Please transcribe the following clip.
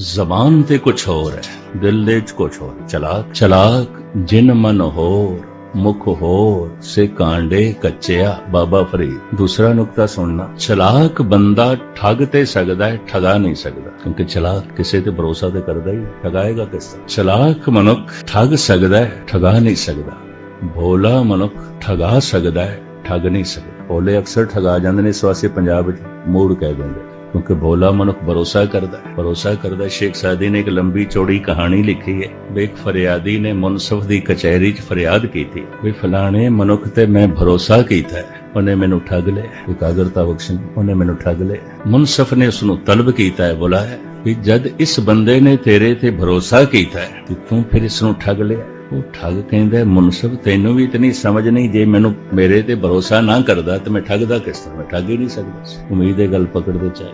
ਜ਼ਬਾਨ ਤੇ ਕੁਝ ਹੋਰ ਹੈ, ਦਿਲ ਦੇ ਚ ਕੁਝ ਹੋਰ ਚਲਾਕ ਚਲਾਕ, ਜਿਨ ਮਨ ਹੋਰ, ਮੁਖ ਹੋਰ, ਸੇ ਕਾਂਡੇ ਕੱਚਿਆ, ਬਾਬਾ ਫਰੀਦ। ਦੂਸਰਾ ਨੁਕਤਾ ਸੁਣਨਾ, ਚਲਾਕ ਬੰਦਾ ਠੱਗ ਤੇ ਸਕਦਾ ਹੈ, ਠਗਾ ਨਹੀਂ ਸਕਦਾ। ਕਿਉਂਕਿ ਚਲਾਕ ਕਿਸੇ ਤੇ ਭਰੋਸਾ ਤੇ ਕਰਦਾ ਹੀ ਠਗਾਏਗਾ ਕਿਸ ਤਰ੍ਹਾਂ? ਚਲਾਕ ਮਨੁੱਖ ਠੱਗ ਸਕਦਾ ਹੈ, ਠਗਾ ਨਹੀਂ ਸਕਦਾ। ਭੋਲਾ ਮਨੁੱਖ ਠਗਾ ਸਕਦਾ ਹੈ, ਠੱਗ ਨਹੀਂ ਸਕਦਾ। ਭੋਲੇ ਅਕਸਰ ਠਗਾ ਜਾਂਦੇ ਨੇ ਇਸ ਵਾਸਤੇ ਪੰਜਾਬ ਵਿੱਚ, ਮੂੜ ਕਹਿ ਦਿੰਦੇ ਕਿਉਂਕਿ ਭੋਲਾ ਮਨੁੱਖ ਭਰੋਸਾ ਕਰਦਾ ਹੈ। ਭਰੋਸਾ ਕਰਦਾ ਸ਼ੇਖ ਸਾਦੀ ਨੇ ਇੱਕ ਲੰਬੀ ਚੌੜੀ ਕਹਾਣੀ ਲਿਖੀ ਹੈ। ਵੀ ਫਰਿਆਦੀ ਨੇ ਮੁਨਸਫ ਦੀ ਕਚਹਿਰੀ 'ਚ ਫਰਿਆਦ ਕੀਤੀ। ਵੀ ਫਲਾਣੇ ਮਨੁੱਖ ਤੇ ਮੈਂ ਭਰੋਸਾ ਕੀਤਾ ਉਹਨੇ ਮੈਨੂੰ ਠੱਗ ਲਿਆ ਇਕਾਗਰਤਾ ਬਖਸ਼ਣ ਉਹਨੇ ਮੈਨੂੰ ਠੱਗ ਲਿਆ ਮੁਨਸਫ ਨੇ ਉਸ ਨੂੰ ਤਲਬ ਕੀਤਾ ਹੈ, ਬੁਲਾਇਆ ਵੀ ਜਦ ਇਸ ਬੰਦੇ ਨੇ ਤੇਰੇ ਤੇ ਭਰੋਸਾ ਕੀਤਾ ਹੈ ਕਿ ਤੂੰ ਫਿਰ ਇਸ ਨੂੰ ਠੱਗ ਲਿਆ ਉਹ ਠੱਗ ਕਹਿੰਦਾ ਮੁਨਸਫ, ਤੈਨੂੰ ਵੀ ਇਤਨੀ ਸਮਝ ਨਹੀਂ ਜੇ ਮੈਨੂੰ ਮੇਰੇ ਤੇ ਭਰੋਸਾ ਨਾ ਕਰਦਾ, ਤੇ ਮੈਂ ਠੱਗਦਾ ਕਿਸ ਤਰ੍ਹਾਂ? ਮੈਂ ਠੱਗ ਹੀ ਨਹੀਂ ਸਕਦਾ। ਉਮੀਦ ਹੈ ਗੱਲ ਪਕੜ ਦੇ ਚਾਹੇ